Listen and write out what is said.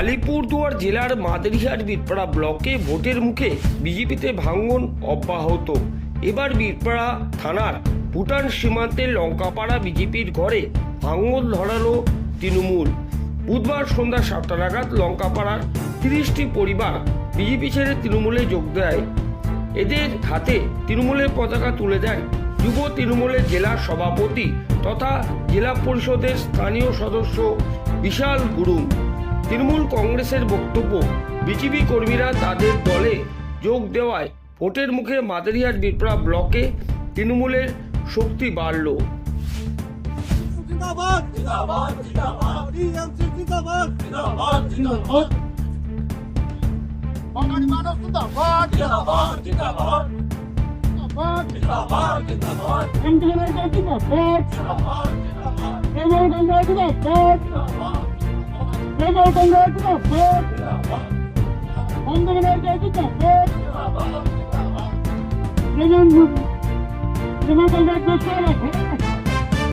আলিপুরদুয়ার জেলার মাদারিহাট বীরপাড়া ব্লকে ভোটের মুখে বিজেপিতে ভাঙন অব্যাহত। এবার বীরপাড়া থানার ভুটান সীমান্তে লঙ্কাপাড়া বিজেপির ঘরে ভাঙন ধরালো তৃণমূল। বুধবার সন্ধ্যা সাতটা নাগাদ লঙ্কাপাড়ার তিরিশটি পরিবার বিজেপি ছেড়ে তৃণমূলে যোগ দেয়। এদের হাতে তৃণমূলের পতাকা তুলে দেন যুব তৃণমূলের জেলা সভাপতি তথা জেলা পরিষদের স্থানীয় সদস্য বিশাল গুরুং তৃণমূল কংগ্রেসের বক্তব্য। বিজেপি কর্মীরা তাদের দলে যোগ দেওয়ায় ভোটের মুখে মাদারিহাট বিপ্রা ব্লকে তৃণমূলের শক্তি বাড়ল। জিন্দাবাদ। জিন্দাবাদ জিন্দাবাদ টিএমসি জিন্দাবাদ জিন্দাবাদ জিন্দাবাদ বাঙালি মানব জিন্দাবাদ জিন্দাবাদ জিন্দাবাদ জিন্দাবাদ জিন্দাবাদ জিন্দাবাদ